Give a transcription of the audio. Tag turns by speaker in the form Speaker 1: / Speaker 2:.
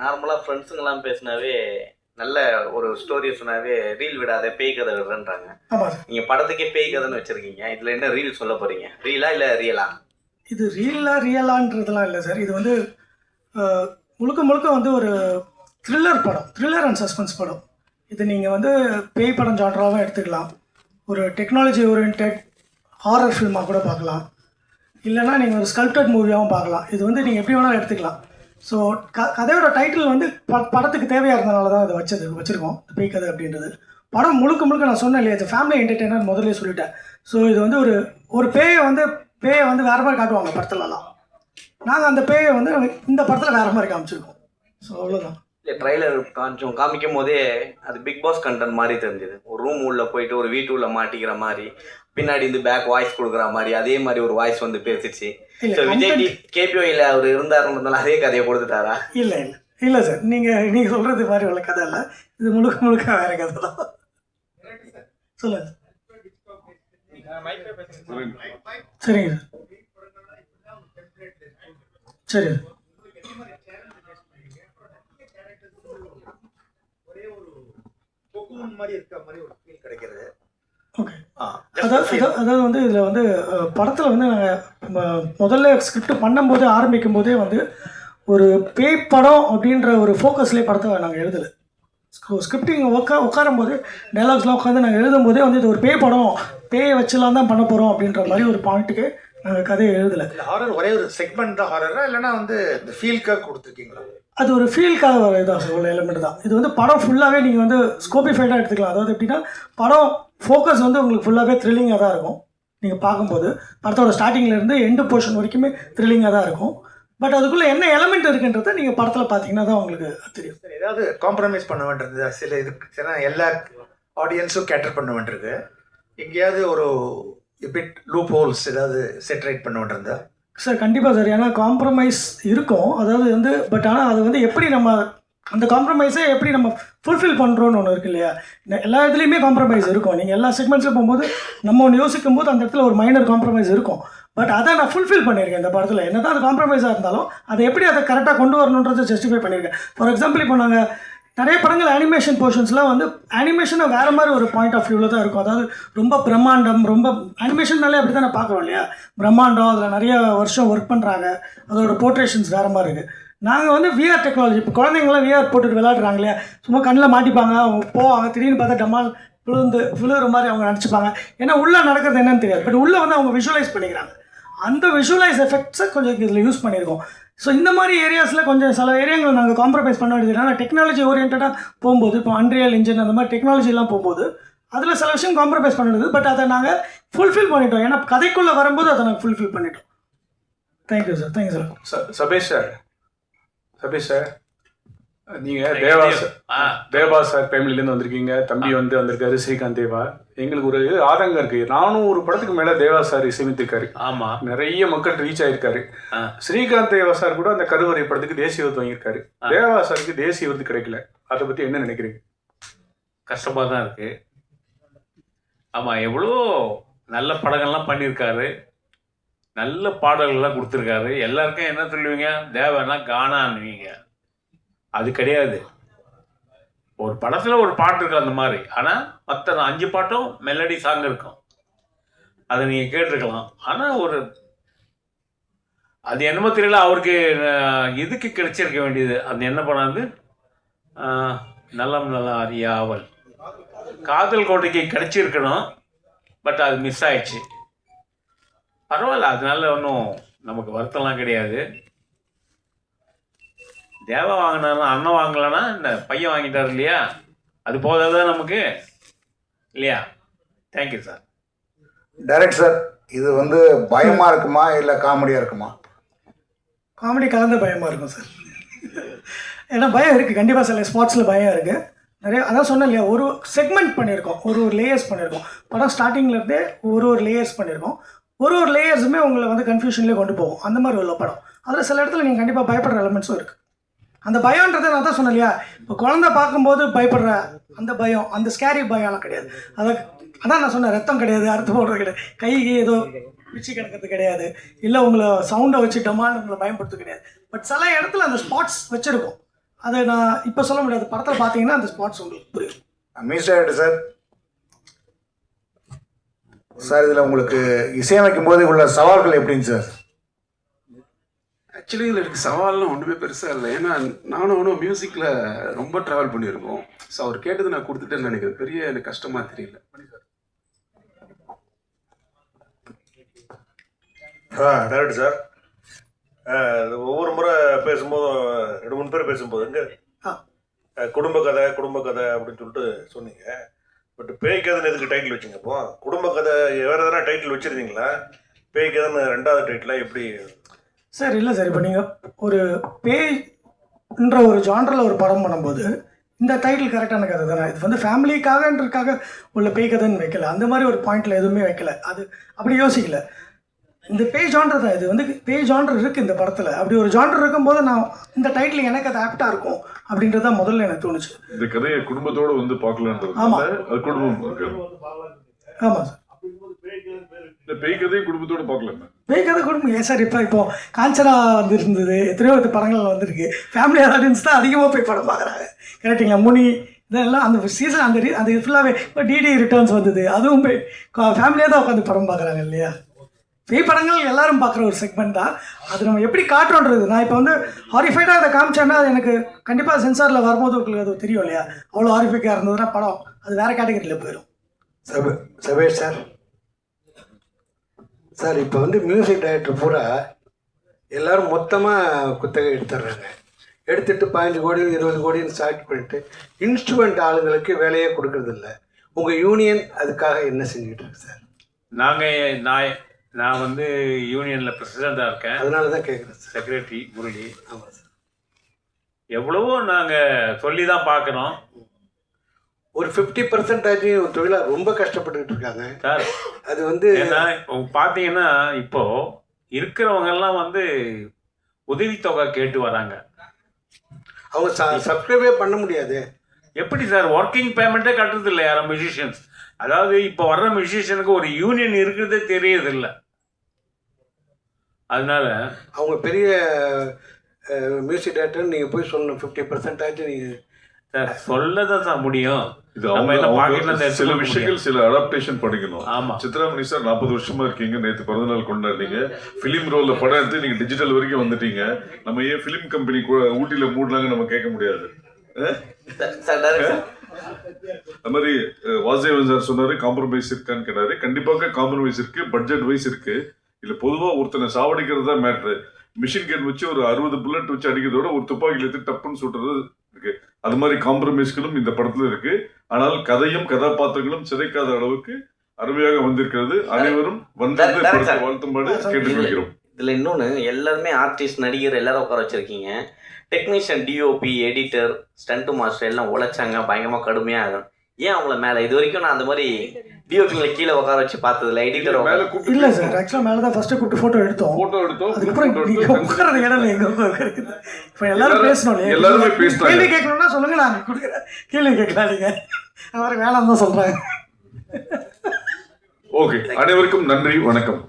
Speaker 1: நார்மலாக ஃப்ரெண்ட்ஸுங்கெல்லாம் பேசினாவே நல்ல ஒரு ஸ்டோரி சொன்னாவே ரீல் விடாத பேய் கதை விடுறேன்றாங்க. நீங்கள் படத்துக்கே பேய் கதைன்னு வச்சுருக்கீங்க. இதில் என்ன ரீல் சொல்ல போகிறீங்க ரீலா இல்லை ரியலா
Speaker 2: இது ரியலா ரியலான்றதுலாம் இல்லை சார் இது வந்து முழுக்க முழுக்க வந்து ஒரு த்ரில்லர் படம். த்ரில்லர் அண்ட் சஸ்பென்ஸ் படம். இது நீங்கள் வந்து பேய் படம் ஜான்ராவும் எடுத்துக்கலாம். ஒரு டெக்னாலஜி ஓரியன்ட் ஹாரர் ஃபில்மாக கூட பார்க்கலாம். இல்லைன்னா நீங்கள் ஒரு ஸ்கல்ப்டட் மூவியாகவும் பார்க்கலாம். இது வந்து நீங்கள் எப்படி வேணாலும் எடுத்துக்கலாம். ஸோ க கதையோட டைட்டில் வந்து ப படத்துக்கு தேவையாக இருந்தனால தான் அதை வச்சது வச்சுருக்கோம். பேய் கதை அப்படின்றது. படம் முழுக்க முழுக்க நான் சொன்னேன் இல்லையா இது ஃபேமிலி என்டர்டெய்னர் முதல்ல சொல்லிட்டேன். ஸோ இது வந்து ஒரு ஒரு பேயை வந்து பேயை வந்து வேறு மாதிரி காட்டுவாங்க படத்துலலாம். நாங்கள் அந்த பேயை வந்து இந்த படத்தில் வேறு மாதிரி காமிச்சிருக்கோம். ஸோ அவ்வளோதான்
Speaker 1: ட்ரைலர் கொஞ்சம் காமிக்கும் போதே அது பிக் பாஸ் கண்டென்ட் மாதிரி தெரிஞ்சது. ஒரு ரூம் உள்ள போயிட்டு ஒரு வீட்டு உள்ள மாட்டிக்கிற மாதிரி பின்னாடி இருந்து பேக் வாய்ஸ் கொடுக்குற மாதிரி அதே மாதிரி ஒரு வாய்ஸ் வந்து பேசிச்சு. ஸோ விஜய் கேபிஓயில் அவர் இருந்தாருன்றதுனால அதே கதையை கொடுத்துட்டாரா?
Speaker 2: இல்லை இல்லை. இல்லை சார் நீங்கள் நீங்கள் சொல்கிறது மாதிரி உள்ள கதை இல்லை. இது முழுக்க முழுக்க வேறு கதை தான். சொல்லுங்கள் சரிங்க சார் சரி
Speaker 3: கொக்குன் மாதிரி இருக்க மாதிரி ஒரு ஃபீல் கிடைக்கிறது
Speaker 2: ஓகே அதாவது அதாவது- அதாவது வந்து இதில் வந்து படத்தில் வந்து நாங்கள் முதல்ல ஸ்கிரிப்ட் பண்ணும்போது ஆரம்பிக்கும் போதே வந்து ஒரு பேய் படம் அப்படின்ற ஒரு ஃபோக்கஸ்லேயே படத்தை நாங்கள் எழுதலை. ஸ்கிரிப்டிங் உட்கா உட்காரும் போது டைலாக்ஸ்லாம் உட்காந்து நாங்கள் எழுதும் போதே வந்து இது ஒரு பேய் படம் பேயை வச்சுலாம் தான் பண்ண போகிறோம் அப்படின்ற மாதிரி ஒரு பாயிண்ட்டுக்கு நாங்கள் கதையை எழுதலை.
Speaker 3: ஹாரர் ஒரே ஒரு செக்மெண்ட் தான் ஹாரரா இல்லைன்னா வந்து இந்த ஃபீல்க்காக கொடுத்துருக்கீங்களா?
Speaker 2: அது ஒரு ஃபீல்க்காக வர சார் உள்ள எலிமெண்ட் தான். இது வந்து படம் ஃபுல்லாகவே நீங்கள் வந்து ஸ்கோபிஃபைடாக எடுத்துக்கலாம். அதாவது எப்படின்னா படம் ஃபோக்கஸ் வந்து உங்களுக்கு ஃபுல்லாகவே த்ரில்லிங்காக தான் இருக்கும். நீங்கள் பார்க்கும்போது. படத்தோட ஸ்டார்டிங்ல இருந்து எண்டு போர்ஷன் வரைக்குமே த்ரில்லிங்காக தான் இருக்கும். பட் அதுக்குள்ளே என்ன எலமெண்ட் இருக்குன்றதை நீங்கள் படத்தில் பார்த்தீங்கன்னா தான் உங்களுக்கு தெரியும்.
Speaker 3: சரி ஏதாவது காம்ப்ரமைஸ் பண்ண வேண்டியது சில இதுக்கு சில எல்லா ஆடியன்ஸும் கேட்டர் பண்ண வேண்டியிருக்கு எங்கேயாவது ஒரு பிட் லூப் ஹோல்ஸ் ஏதாவது செட்ரேட் பண்ண வேண்டியிருந்தா
Speaker 2: சார் கண்டிப்பாக சார் ஏன்னா காம்ப்ரமைஸ் இருக்கும். அதாவது வந்து பட் ஆனால் அது வந்து எப்படி நம்ம அந்த காம்ப்ரமைஸை எப்படி நம்ம ஃபுல்ஃபில் பண்ணுறோன்னு ஒன்று இருக்கு இல்லையா? எல்லா இதுலேயுமே காம்ப்ரமைஸ் இருக்கும். நீங்கள் எல்லா செக்மெண்ட்ஸில் போகும்போது நம்ம ஒன்று யோசிக்கும் போது அந்த இடத்துல ஒரு மைனர் காம்ப்ரமைஸ் இருக்கும். பட் அதை நான் ஃபுல்ஃபில் பண்ணியிருக்கேன் இந்த படத்தில். என்ன தான் அது காம்ப்ரமைஸாக இருந்தாலும் அதை எப்படி அதை கரெக்டாக கொண்டு வரணுன்றதை ஜஸ்டிஃபை பண்ணியிருக்கேன். ஃபார் எக்ஸாம்பிள் இப்போ நாங்கள் நிறைய படங்கள் அனிமேஷன் போர்ஷன்ஸ்லாம் வந்து அனிமேஷனை வேறு மாதிரி ஒரு பாயிண்ட் ஆஃப் வியூவில் தான் இருக்கும். அதாவது ரொம்ப பிரம்மாண்டம் ரொம்ப அனிமேஷன்னாலே அப்படி தான் பார்க்குறோம் இல்லையா? பிரம்மாண்டம் அதில் நிறைய வருஷம் ஒர்க் பண்ணுறாங்க அதோட போர்ட்ரேஷன்ஸ் வேறு மாதிரி இருக்குது நாங்கள் வந்து விஆர் டெக்னாலஜி இப்போ குழந்தைங்களாம் விஆர் போட்டுட்டு விளையாடுறாங்க இல்லையா? சும்மா கண்ணில் மாட்டிப்பாங்க அவங்க போவாங்க திடீர்னு பார்த்தா டமால் விழுந்து விழுகிற மாதிரி அவங்க நினச்சிப்பாங்க. ஏன்னா உள்ளே நடக்கிறது என்னன்னு தெரியாது. பட் உள்ளே வந்து அவங்க விஷுவலைஸ் பண்ணிக்கிறாங்க. அந்த விஷுவலைஸ் எஃபெக்ட்ஸை கொஞ்சம் இதில் யூஸ் பண்ணியிருக்கோம். ஸோ இந்த மாதிரி ஏரியாஸில் கொஞ்சம் சில ஏரியாங்கள் நாங்கள் காம்ப்ரமைஸ் பண்ண வேண்டியது டெக்னாலஜி ஓரியன்டாக போகும்போது இப்போ அன்ரியல் இன்ஜின் அந்த மாதிரி டெக்னாலஜிலாம் போகும்போது அதில் சில விஷயம் காம்ப்ரமைஸ் பண்ணுறது பட் அதை நாங்கள் ஃபுல்ஃபில் பண்ணிட்டோம். ஏன்னா கதைக்குள்ளே வரும்போது அதை நாங்கள் ஃபுல்ஃபில் பண்ணிட்டோம். Thank you sir thank you sir
Speaker 4: Sabesh sir Sabesh sir நீங்க தேவா சார்
Speaker 5: ஆ.
Speaker 4: தேவா சார் ஃபேமிலிலேருந்து வந்திருக்கீங்க தம்பி வந்து வந்திருக்காரு ஸ்ரீகாந்த் தேவா. எங்களுக்கு ஒரு ஆதங்கம் இருக்கு. நானும் ஒரு படத்துக்கு மேல தேவா சார் இசையமைத்திருக்காரு
Speaker 5: ஆமா.
Speaker 4: நிறைய மக்கள் ரீச் ஆயிருக்காரு. ஸ்ரீகாந்த் தேவா சார் கூட அந்த கருவறை படத்துக்கு தேசிய விருது வாங்கியிருக்காரு. தேவா சாருக்கு தேசிய விருது கிடைக்கல. அதை பத்தி என்ன நினைக்கிறீங்க?
Speaker 5: கஷ்டமா தான் இருக்கு. ஆமா எவ்வளோ நல்ல படங்கள்லாம் பண்ணியிருக்காரு. நல்ல பாடல்கள்லாம் கொடுத்துருக்காரு. எல்லாருக்கும் என்ன சொல்லுவீங்க? தேவைன்னா கானான்னுவீங்க. அது கிடையாது. ஒரு படத்தில் ஒரு பாட்டு இருக்கு அந்த மாதிரி. ஆனால் மற்ற அஞ்சு பாட்டும் மெலடி சாங் இருக்கும். அதை நீங்கள் கேட்டிருக்கலாம். ஆனால் ஒரு அது என்னமோ தெரியல அவருக்கு எதுக்கு இதுக்கு கிடைச்சிருக்க வேண்டியது? அது என்ன பண்ணாது நல்லம் நலம் அறியாவல். காதல் கோட்டைக்கு கிடைச்சிருக்கணும் பட் அது மிஸ் ஆயிடுச்சு. பரவாயில்ல அதனால ஒன்றும் நமக்கு வருத்தம்லாம் கிடையாது. தேவா வாங்கினாலும் அண்ணன் வாங்கலைன்னா இந்த பையன் வாங்கிட்டார் இல்லையா? அது போதாதான் நமக்கு? இல்லையா? தேங்க்யூ சார்
Speaker 6: டைரக்ட் சார் இது வந்து பயமா இருக்குமா இல்ல காமெடியா இருக்குமா?
Speaker 2: காமெடி கலந்த பயமாக இருக்கும் சார் ஏன்னா பயம் இருக்குது கண்டிப்பாக சில ஸ்பாட்ஸில் பயம் இருக்குது நிறைய அதான் சொன்னேன் இல்லையா ஒரு செக்மெண்ட் பண்ணியிருக்கோம். ஒரு ஒரு லேயர்ஸ் பண்ணியிருக்கோம். படம் ஸ்டார்டிங்ல இருந்தே ஒரு ஒரு லேயர்ஸ் பண்ணியிருக்கோம். ஒரு ஒரு லேயர்ஸுமே உங்களை வந்து கன்ஃபியூஷன்லேயே கொண்டு போகும். அந்த மாதிரி உள்ள படம். அதில் சில இடத்துல நீங்கள் கண்டிப்பாக பயப்படுற எலமெண்ட்ஸும் இருக்குது அந்த பயம்ன்றதை நான் தான் சொன்னேன் இல்லையா இப்போ குழந்தை பார்க்கும்போது பயப்படுற அந்த பயம் அந்த ஸ்கேரி பயம்லாம் கிடையாது. அதை அதான் நான் சொன்னேன் ரத்தம் கிடையாது அறுத்து போடுறது கிடையாது. கைக்கு ஏதோ பிச்சு கிடக்கிறது கிடையாது. இல்லை உங்களை சவுண்டை வச்சுட்டோமான்னு உங்களை பயன்படுத்த கிடையாது. பட் சில இடத்துல அந்த ஸ்பாட்ஸ் வச்சுருக்கோம். அதை நான் இப்போ சொல்ல முடியாது. படத்தில் பார்த்தீங்கன்னா அந்த ஸ்பாட்ஸ் உங்களுக்கு புரியும்.
Speaker 6: மிஸ் ஆகிட்டு சார் சார் இதில் உங்களுக்கு இசையமைக்கும் போது உள்ள சவால்கள் எப்படிங்க சார்
Speaker 7: ஆக்சுவலி இதில் எனக்கு சவால்லாம் ஒன்றுமே பெருசாக இல்லை. ஏன்னா நானும் அவனும் மியூசிக்கில் ரொம்ப ட்ராவல் பண்ணியிருக்கோம். ஸோ அவர் கேட்டது நான் கொடுத்துட்டேன்னு நினைக்கிறேன். பெரிய எனக்கு கஷ்டமாக தெரியல.
Speaker 8: ஆ டேரக்டர் சார் ஒவ்வொரு முறை பேசும்போதும் ரெண்டு மூணு பேர் பேசும்போதுங்க
Speaker 2: ஆ.
Speaker 8: அஹ், குடும்ப கதை குடும்ப கதை அப்படின்னு சொல்லிட்டு சொன்னீங்க. பட் பேய் கதைன்னு எதுக்கு டைட்டில் வச்சிங்க அப்போ? குடும்ப கதை வேறு எதனா டைட்டில் வச்சுருந்தீங்களா? பேய் கதைன்னு ரெண்டாவது டைட்டில் எப்படி
Speaker 2: சார் இல்லை சார் இப்போ நீங்கள் ஒரு பேய்ன்ற ஒரு ஜான்ரில் ஒரு படம் பண்ணும்போது இந்த டைட்டில் கரெக்டான கதை தானே? இது வந்து ஃபேமிலிக்காகன்றதுக்காக உள்ள பேய் கதைன்னு வைக்கல. அந்த மாதிரி ஒரு பாயிண்ட்ல எதுவுமே வைக்கல. அது அப்படி யோசிக்கல. இந்த பேய் ஜான்டர் தான் இது வந்து பேய் ஜான்டர் இருக்குது இந்த படத்தில். அப்படி ஒரு ஜான்டர் இருக்கும்போது நான் இந்த டைட்டில் எனக்கு அது ஆப்டாக இருக்கும் அப்படின்றது தான் முதல்ல எனக்கு தோணுச்சு.
Speaker 9: இந்த கதையை குடும்பத்தோட வந்து
Speaker 2: ஆமா.
Speaker 9: பார்க்கலான்றதுனால அது குடும்பம்
Speaker 2: ஆமாம் சார்.
Speaker 9: இந்த பேய் கதையும் குடும்பத்தோட பார்க்கலாம்.
Speaker 2: பேய் கதை குடும்பம் ஏன் சார் இப்போ இப்போ காஞ்சனா வந்துருந்தது எத்தனையோ படங்கள் வந்திருக்கு. ஃபேமிலி ஆடியன்ஸ் தான் அதிகமாக போய் படம் பார்க்குறாங்க. கரெக்டுங்களா முனி இதெல்லாம் அந்த சீசன் அந்த அந்த ஃபுல்லாகவே இப்போ டிடி ரிட்டர்ன்ஸ் வந்தது. அதுவும் போய் ஃபேமிலியாக தான் உட்காந்து படம் பார்க்குறாங்க இல்லையா? பேய் படங்கள் எல்லாரும் பார்க்குற ஒரு செக்மெண்ட் தான். அது நம்ம எப்படி காட்டுறோன்றது. நான் இப்போ வந்து ஹாரிஃபைடாக அதை காமிச்சேன்னா அது எனக்கு கண்டிப்பாக சென்சாரில் வரும்போது உங்களுக்கு அது தெரியும் இல்லையா? அவ்வளோ ஹாரிஃபைக்காக இருந்ததுன்னா படம் அது வேறு கேட்டகரியில் போயிடும்
Speaker 10: சப சபேஷ் சார். சார் இப்போ வந்து மியூசிக் டைரக்டர் பூரா எல்லாரும் மொத்தமாக குத்தகை எடுத்துடுறாங்க எடுத்துட்டு பதினஞ்சு கோடி இருபது கோடின்னு ஸ்டார்ட் பண்ணிட்டு இன்ஸ்ட்ருமெண்ட் ஆளுங்களுக்கு வேலையே கொடுக்கறதில்ல. உங்கள் யூனியன் அதுக்காக என்ன செஞ்சுக்கிட்டு இருக்கு சார்?
Speaker 5: நாங்கள் நான் நான் வந்து யூனியனில் பிரசிடெண்ட்டாக இருக்கேன்.
Speaker 10: அதனால தான் கேட்குறேன்
Speaker 5: செக்ரட்டரி முரளி.
Speaker 10: ஆமாம் சார்.
Speaker 5: எவ்வளவோ நாங்கள் சொல்லி தான் பார்க்குறோம்.
Speaker 10: ஒரு ஃபிஃப்டி பர்சன்டேஜ் தொழிலாளர் ரொம்ப கஷ்டப்பட்டுக்கிட்டு இருக்காங்க
Speaker 5: சார்
Speaker 10: அது வந்து
Speaker 5: பார்த்தீங்கன்னா இப்போ இருக்கிறவங்க எல்லாம் வந்து உதவித்தொகை கேட்டு வராங்க.
Speaker 10: அவங்க சப்ஸ்கிரைபே பண்ண முடியாது.
Speaker 5: எப்படி சார் ஒர்க்கிங் பேமெண்ட்டே கட்டுறது இல்லை யாரும் மியூசிஷியன்ஸ் அதாவது இப்போ வர்ற மியூசிஷியனுக்கு ஒரு யூனியன் இருக்கிறதே தெரியறது இல்லை அதனால
Speaker 10: அவங்க பெரிய மியூசிக் டைரக்டர் நீங்கள் போய் சொல்லணும். ஃபிஃப்டி பர்சன்டேஜ் நீங்கள்
Speaker 5: சார் சொல்ல தான் சார் முடியும்
Speaker 9: சில விஷயங்கள் சில அடாப்டேஷன் பண்ணிக்கணும்.
Speaker 5: ஆமா.
Speaker 9: சித்ராமணி சார் நாற்பது வருஷமா இருக்கீங்க. நேத்து பிறந்தநாள் கொண்டாடினீங்க பிலிம் ரோல்ல படம் எடுத்து நீங்க டிஜிட்டல் வரைக்கும் வந்துட்டீங்க. நம்ம ஏன் பிலிம் கம்பெனி ஊட்டியில மூடலாங்க நம்ம கேட்க முடியாது. அது மாதிரி வாசுதேவன் சார் சொன்னாரு காம்ப்ரமைஸ் இருக்கான்னு கேட்டாரு. கண்டிப்பாக காம்ப்ரமைஸ் இருக்கு. பட்ஜெட் வைஸ் இருக்கு. இல்ல பொதுவா ஒருத்தனை சாவடிக்கிறது தான் மேட்ரு மிஷின் கன் வச்சு ஒரு அறுபது புல்லட் வச்சு அடிக்கிறதோட ஒரு துப்பாக்கில எடுத்து டப்புன்னு சுட்டுறது இருக்கு. அது மாதிரி காம்ப்ரமைஸ்களும் இந்த படத்துல இருக்கு. ஆனால் கதையும் கதாபாத்திரங்களும் சிதைக்காத அளவுக்கு அருமையாக வந்திருக்கிறது. அனைவரும் வந்து
Speaker 1: Direct- direct
Speaker 9: படத்தை
Speaker 1: sir.
Speaker 9: வாழ்த்துமாறு கேட்டுக்கொள்கிறோம்.
Speaker 1: இதில் இன்னொன்று எல்லாருமே ஆர்டிஸ்ட் நடிகர் எல்லாரும் உட்கார வச்சிருக்கீங்க. Technician DOP editor stunt master எல்லாம் உழைச்சாங்க. பயங்கரமாக கடுமையாக ஏன் அவங்கள மேலே? இது வரைக்கும் நான் அந்த மாதிரி டிஓபிங்களை கீழே உட்கார வச்சு பார்த்ததில்ல. எடிட்டர்
Speaker 9: மேல
Speaker 2: இல்லை சார் ஆக்சுவலாக மேலே தான் ஃபஸ்ட்டு கூப்பிட்டு ஃபோட்டோ எடுத்தோம்.
Speaker 9: போட்டோ எடுத்தோம்
Speaker 2: அதுக்கப்புறம் நீங்க இடம் எங்க இருக்குது. இப்போ எல்லாரும் பேசணும்
Speaker 9: எல்லாருமே பேசுனாங்க.
Speaker 2: கேள்வி கேட்கணும்னா சொல்லுங்க நான் கொடுக்குறேன். கேள்வி கேட்கலாம் நீங்க அவர் வேணாம் தான் சொல்றாங்க.
Speaker 9: ஓகே அனைவருக்கும் நன்றி வணக்கம்.